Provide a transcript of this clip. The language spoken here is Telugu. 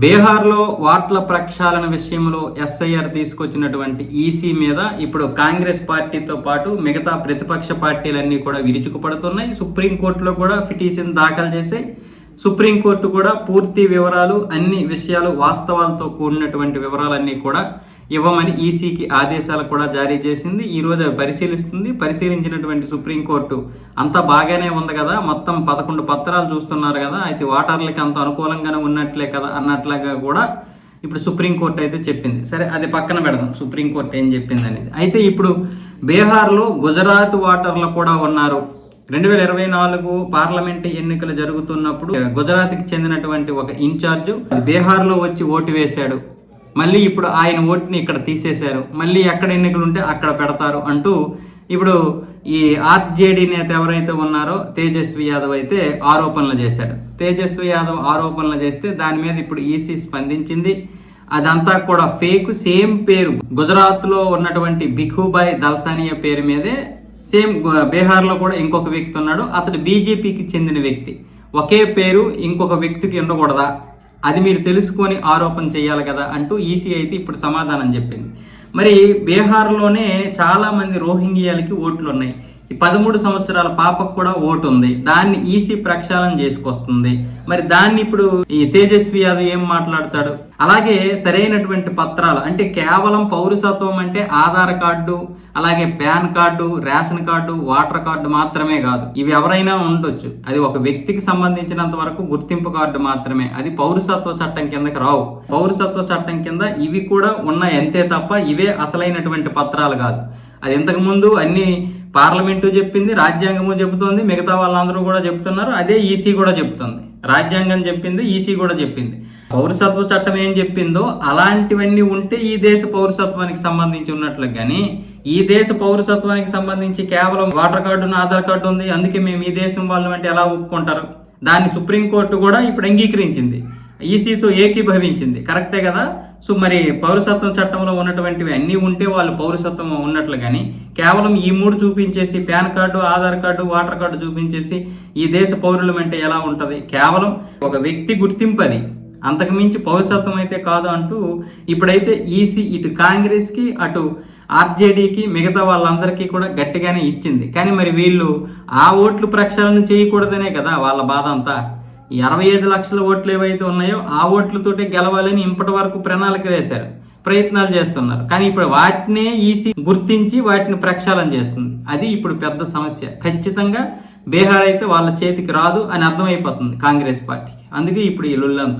బీహార్లో వాట్ల ప్రక్షాళన విషయంలో ఎస్ఐఆర్ తీసుకొచ్చినటువంటి ఈసీ మీద ఇప్పుడు కాంగ్రెస్ పార్టీతో పాటు మిగతా ప్రతిపక్ష పార్టీలన్నీ కూడా విరుచుకుపడుతున్నాయి. సుప్రీంకోర్టులో కూడా పిటిషన్ దాఖలు చేసే సుప్రీంకోర్టు కూడా పూర్తి వివరాలు అన్ని విషయాలు వాస్తవాలతో కూడినటువంటి వివరాలన్నీ కూడా ఇవ్వమని ఈసీకి ఆదేశాలు కూడా జారీ చేసింది. ఈరోజు అవి పరిశీలిస్తుంది. పరిశీలించినటువంటి సుప్రీంకోర్టు అంతా బాగానే ఉంది కదా? మొత్తం పదకొండు పత్రాలు చూస్తున్నారు కదా? అయితే వాటర్లకి అంత అనుకూలంగానే ఉన్నట్లే కదా అన్నట్లుగా కూడా ఇప్పుడు సుప్రీంకోర్టు అయితే చెప్పింది. సరే అది పక్కన పెడదాం. సుప్రీంకోర్టు ఏం చెప్పింది అనేది అయితే ఇప్పుడు బీహార్లో గుజరాత్ వాటర్లు కూడా ఉన్నారు. రెండు వేల ఇరవై నాలుగు పార్లమెంట్ ఎన్నికలు జరుగుతున్నప్పుడు గుజరాత్కి చెందినటువంటి ఒక ఇన్ఛార్జ్ బీహార్లో వచ్చి ఓటు వేశాడు. మళ్ళీ ఇప్పుడు ఆయన ఓటుని ఇక్కడ తీసేశారు. మళ్ళీ ఎక్కడ ఎన్నికలు ఉంటే అక్కడ పెడతారు అంటూ ఇప్పుడు ఈ ఆర్జేడీ నేత ఎవరైతే ఉన్నారో తేజస్వి యాదవ్ అయితే ఆరోపణలు చేశాడు. తేజస్వి యాదవ్ ఆరోపణలు చేస్తే దాని మీద ఇప్పుడు ఈసీ స్పందించింది. అదంతా కూడా ఫేక్ సేమ్ పేరు. గుజరాత్లో ఉన్నటువంటి బిఖుబాయ్ దల్సానియా పేరు మీదే సేమ్ బీహార్లో కూడా ఇంకొక వ్యక్తి ఉన్నాడు. అతడు బీజేపీకి చెందిన వ్యక్తి. ఒకే పేరు ఇంకొక వ్యక్తికి ఉండకూడదా? అది మీరు తెలుసుకొని ఆరోపణ చేయాలి కదా అంటూ ఈసీ అయితే ఇప్పుడు సమాధానం చెప్పింది. మరి బీహార్లోనే చాలామంది రోహింగ్యాలకి ఓట్లు ఉన్నాయి ఈ పదమూడు సంవత్సరాల పాపకు కూడా ఓటు ఉంది దాన్ని ఈసీ ప్రక్షాళన చేసుకొస్తుంది. మరి దాన్ని ఇప్పుడు ఈ తేజస్వి యాదవ్ ఏం మాట్లాడతాడు? అలాగే సరైనటువంటి పత్రాలు అంటే కేవలం పౌరసత్వం అంటే ఆధార్ కార్డు అలాగే PAN card ration card voter card మాత్రమే కాదు. ఇవి ఎవరైనా ఉండొచ్చు. అది ఒక వ్యక్తికి సంబంధించినంత వరకు గుర్తింపు కార్డు మాత్రమే. అది పౌరసత్వ చట్టం కిందకి రావు. పౌరసత్వ చట్టం కింద ఇవి కూడా ఉన్నాయి. అంతే తప్ప ఇవే అసలైనటువంటి పత్రాలు కాదు. అది ఇంతకుముందు అన్ని పార్లమెంటు చెప్పింది రాజ్యాంగము చెబుతోంది మిగతా వాళ్ళందరూ కూడా చెప్తున్నారు అదే ఈసీ కూడా చెప్తుంది రాజ్యాంగం చెప్పింది ఈసీ కూడా చెప్పింది. పౌరసత్వ చట్టం ఏం చెప్పిందో అలాంటివన్నీ ఉంటే ఈ దేశ పౌరసత్వానికి సంబంధించి ఉన్నట్లు కానీ ఈ దేశ పౌరసత్వానికి సంబంధించి కేవలం వాటర్ కార్డు ఆధార్ కార్డు ఉంది అందుకే మేము ఈ దేశం వాళ్ళం అంటే ఎలా ఒప్పుకుంటారు? దాన్ని సుప్రీంకోర్టు కూడా ఇప్పుడు అంగీకరించింది. ఈసీతో ఏకీభవించింది. కరెక్టే కదా? సో మరి పౌరసత్వం చట్టంలో ఉన్నటువంటివి అన్నీ ఉంటే వాళ్ళు పౌరసత్వం ఉన్నట్లు కానీ కేవలం ఈ మూడు చూపించేసి PAN card Aadhaar card voter card చూపించేసి ఈ దేశ పౌరులం అంటే ఎలా ఉంటుంది? కేవలం ఒక వ్యక్తి గుర్తింపు అది అంతకు మించి పౌరసత్వం అయితే కాదు అంటూ ఇప్పుడైతే ఈసీ ఇటు కాంగ్రెస్కి అటు ఆర్జేడీకి మిగతా వాళ్ళందరికీ కూడా గట్టిగానే ఇచ్చింది. కానీ మరి వీళ్ళు ఆ ఓట్లు ప్రక్షాళన చేయకూడదనే కదా వాళ్ళ బాధ అంతా? ఇరవై ఐదు లక్షల ఓట్లు ఏవైతే ఉన్నాయో ఆ ఓట్లతోటే గెలవాలని ఇప్పటి వరకు ప్రణాళిక వేశారు. ప్రయత్నాలు చేస్తున్నారు. కానీ ఇప్పుడు వాటినే ఈసీ గుర్తించి వాటిని ప్రక్షాళన చేస్తుంది. అది ఇప్పుడు పెద్ద సమస్య. ఖచ్చితంగా బీహార్ అయితే వాళ్ళ చేతికి రాదు అని అర్థమైపోతుంది కాంగ్రెస్ పార్టీకి. అందుకే ఇప్పుడు ఈ లొల్లంతా.